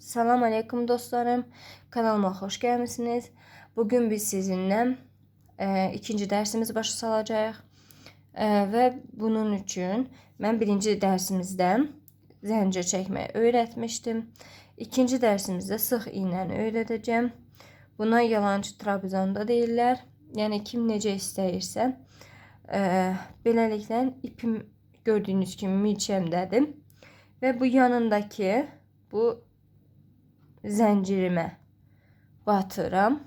Salam aleyküm dostlarım. Kanalıma hoş gelmişsiniz. Bugün biz sizinle e, ikinci dersimizi başa salacağıq. E, ve bunun için ben birinci dersimizde zəncir çəkməyi öyrətmişdim. İkinci dersimizde sıx iğnəni öyrədəcəm. Buna yalancı trabzanda deyirlər. Yəni kim necə istəyirsə. E, beləliklə ipim gördüğünüz kimi milçəmdədir. Ve bu yanındaki bu zincirime batıram.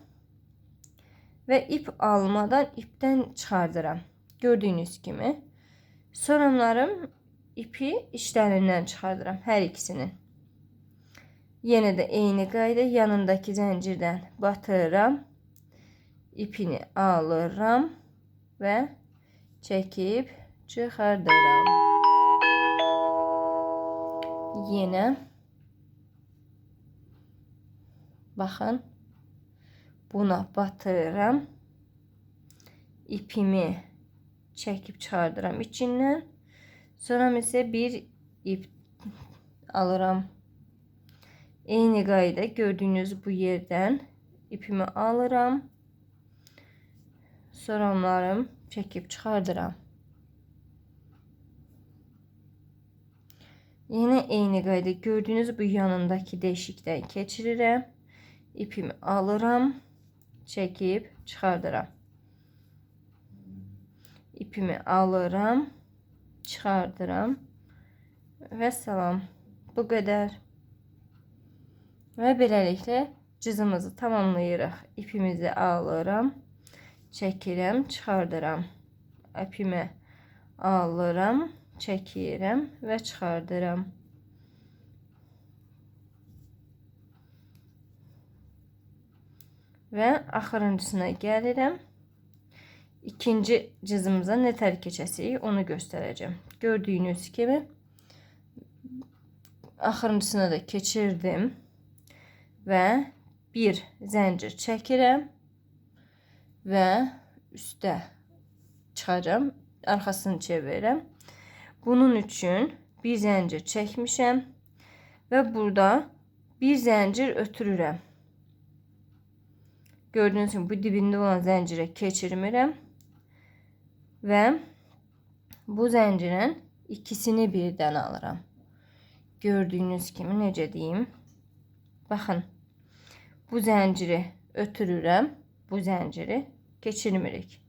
Ve ip almadan ipten çıxardıram. Gördüğünüz kimi. Sonralarım ipi işlerinden çıxardıram her ikisinin. Yine de eyni qayda yanındaki zincirden batırıram. ipini alıram ve çekip çıxardıram. Yine bakın buna batırıram. ipimi çekip çıxardıram içindən. Sonra ise bir ip alıram. Eyni qayda gördüğünüz bu yerden ipimi alıram. Sonra onları çekip çıxardıram. Yine eyni qayda gördüğünüz bu yanındaki deşikten keçirirəm. İpimi alıram, çekip çıxardıram. İpimi alıram, çıxardıram və salam. Bu qədər. Və beləliklə cızımızı tamamlayırıq. İpimizi alıram, çəkirəm, çıxardıram. İpimi alıram, çəkirəm və çıxardıram. Və axırıncısına gəlirəm. İkinci cızımıza ne tel keçəsiyik onu göstereceğim. Gördüğünüz gibi axırıncısına da keçirdim və bir zəncir çəkirəm və üstə çıxacağam. Arxasını çevirirəm. Bunun üçün bir zəncir çəkmişəm və burada bir zəncir ötürürəm. Gördüğünüz gibi bu dibinde olan zəncirə keçirmirəm və bu zəncirin ikisini birdən alıram. Gördüğünüz kimi necə deyim? Baxın. Bu zənciri ötürürəm. Bu zənciri keçirmirik.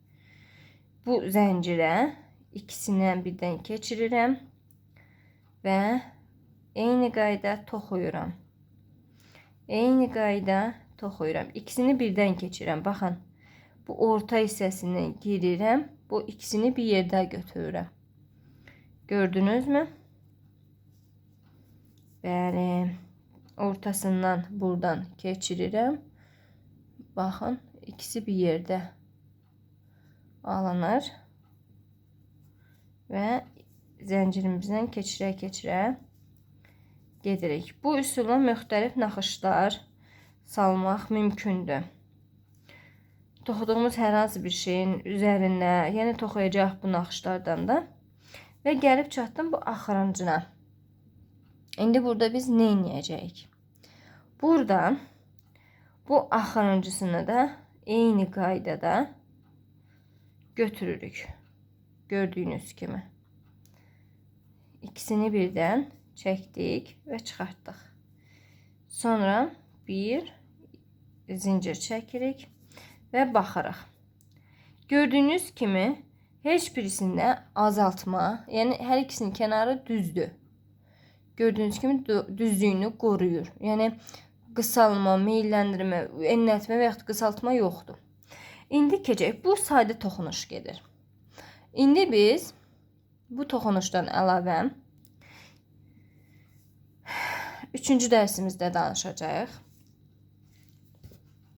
Bu zəncirə ikisindən birdən keçirirəm və eyni qayda toxuyuram. Eyni qayda toxuyuram. İkisini birdən keçirəm. Baxın. Bu orta hissəsindən girirəm. Bu ikisini bir yerdə götürürəm. Gördünüzmü? Bəli. Ortasından buradan keçirirəm. Baxın, ikisi bir yerdə alınır. Və zəncirimizdən keçirə-keçirə gedirik. Bu üsulla müxtəlif naxışlar salmaq mümkündür. Toxuduğumuz hər hansı bir şeyin üzərində, yəni toxuyacaq bu naxışlardan da və gəlib çatdım bu axırıncına. İndi burada biz ne edəcəyik? Burada bu axırıncısını da eyni qaydada götürürük. Gördüğünüz kimi. İkisini birdən çəkdik və çıxartdıq. Sonra bir zincir çəkirik və baxırıq. Gördüğünüz kimi heç birisində azaltma, yəni hər ikisinin kənarı düzdür. Gördüğünüz kimi düzlüyünü qoruyur. Yəni qısalma, meyləndirmə, enlətmə və yaxud qısaltma yoxdur. İndi keçək. Bu sadə toxunuş gedir. İndi biz bu toxunuşdan əlavə üçüncü dərsimizdə danışacağıq.